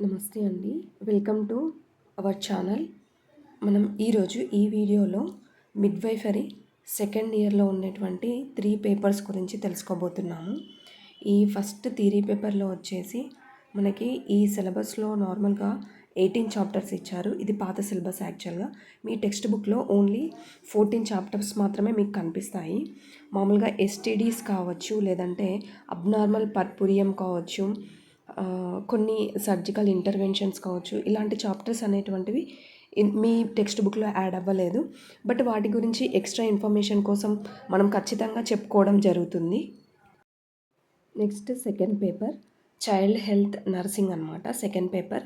నమస్తే అండి. Welcome to our channel. మనం ఈరోజు ఈ వీడియోలో మిడ్వైఫరీ సెకండ్ ఇయర్లో ఉన్నటువంటి త్రీ పేపర్స్ గురించి తెలుసుకోబోతున్నాము. ఈ ఫస్ట్ థియరీ పేపర్లో వచ్చేసి మనకి ఈ సిలబస్లో నార్మల్గా ఎయిటీన్ చాప్టర్స్ ఇచ్చారు. ఇది పాత సిలబస్ యాక్చువల్గా. మీ టెక్స్ట్ బుక్లో ఓన్లీ ఫోర్టీన్ చాప్టర్స్ మాత్రమే మీకు కనిపిస్తాయి. మామూలుగా ఎస్టీడీస్ కావచ్చు లేదంటే అబ్నార్మల్ పర్పురియం కావచ్చు కొన్ని సర్జికల్ ఇంటర్వెన్షన్స్ కావచ్చు ఇలాంటి చాప్టర్స్ అనేటువంటివి మీ టెక్స్ట్ బుక్లో యాడ్ అవ్వలేదు. బట్ వాటి గురించి ఎక్స్ట్రా ఇన్ఫర్మేషన్ కోసం మనం ఖచ్చితంగా చెప్పుకోవడం జరుగుతుంది. Next second paper child health nursing అనమాట సెకండ్ పేపర్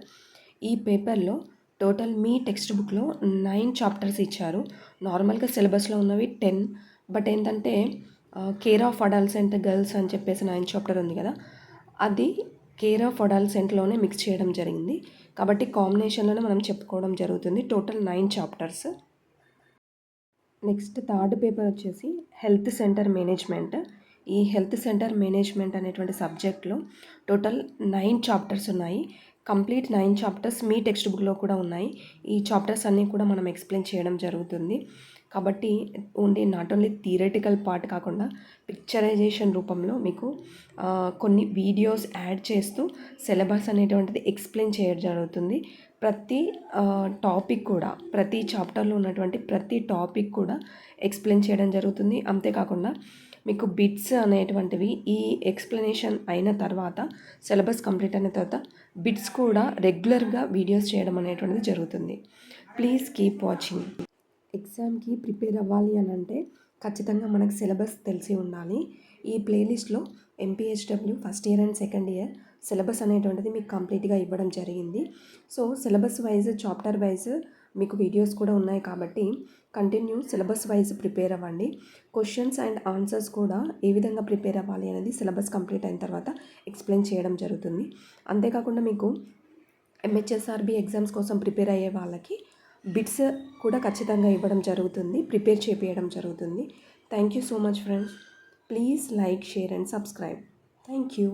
ఈ పేపర్లో టోటల్ మీ టెక్స్ట్ బుక్లో నైన్ చాప్టర్స్ ఇచ్చారు నార్మల్గా సిలబస్లో ఉన్నవి టెన్ బట్ ఏంటంటే కేర్ ఆఫ్ అడల్సెంట్ గర్ల్స్ అని చెప్పేసి నైన్ చాప్టర్ ఉంది కదా. అది కేర్ ఆఫ్ అడల్సెంట్లోనే మిక్స్ చేయడం జరిగింది. కాబట్టి కాంబినేషన్లోనే మనం చెప్పుకోవడం జరుగుతుంది. Total nine chapters. Next third paper వచ్చేసి హెల్త్ సెంటర్ మేనేజ్మెంట్. ఈ హెల్త్ సెంటర్ మేనేజ్మెంట్ అనేటువంటి సబ్జెక్ట్లో టోటల్ నైన్ చాప్టర్స్ ఉన్నాయి. కంప్లీట్ నైన్ చాప్టర్స్ మీ టెక్స్ట్ బుక్లో కూడా ఉన్నాయి. ఈ చాప్టర్స్ అన్నీ కూడా మనం ఎక్స్ప్లెయిన్ చేయడం జరుగుతుంది. కాబట్టి only not only theoretical part కాకుండా పిక్చరైజేషన్ రూపంలో మీకు కొన్ని వీడియోస్ యాడ్ చేస్తూ సిలబస్ అనేటువంటిది ఎక్స్ప్లెయిన్ చేయడం జరుగుతుంది. ప్రతి టాపిక్ కూడా ప్రతి చాప్టర్లో ఉన్నటువంటి ప్రతి టాపిక్ కూడా ఎక్స్ప్లెయిన్ చేయడం జరుగుతుంది. అంతేకాకుండా మీకు బిట్స్ అనేటువంటివి ఈ ఎక్స్ప్లెనేషన్ అయిన తర్వాత సిలబస్ కంప్లీట్ అయిన తర్వాత బిట్స్ కూడా రెగ్యులర్గా వీడియోస్ చేయడం అనేటువంటిది జరుగుతుంది. Please keep watching. ఎగ్జామ్కి ప్రిపేర్ అవ్వాలి అని అంటే ఖచ్చితంగా మనకు సిలబస్ తెలిసి ఉండాలి. ఈ ప్లేలిస్ట్లో MPHW first year and second year syllabus అనేటువంటిది మీకు కంప్లీట్గా ఇవ్వడం జరిగింది. So syllabus wise chapter wise మీకు వీడియోస్ కూడా ఉన్నాయి కాబట్టి కంటిన్యూ సిలబస్ వైజ్ ప్రిపేర్ అవ్వండి. క్వశ్చన్స్ అండ్ ఆన్సర్స్ కూడా ఏ విధంగా ప్రిపేర్ అవ్వాలి అనేది సిలబస్ కంప్లీట్ అయిన తర్వాత ఎక్స్ప్లెయిన్ చేయడం జరుగుతుంది. అంతేకాకుండా మీకు ఎంహెచ్ఎస్ఆర్బి ఎగ్జామ్స్ కోసం ప్రిపేర్ అయ్యే వాళ్ళకి బిట్స్ కూడా ఖచ్చితంగా ఇవ్వడం జరుగుతుంది ప్రిపేర్ చేపించడం జరుగుతుంది. Thank you so much friends please like share and subscribe thank you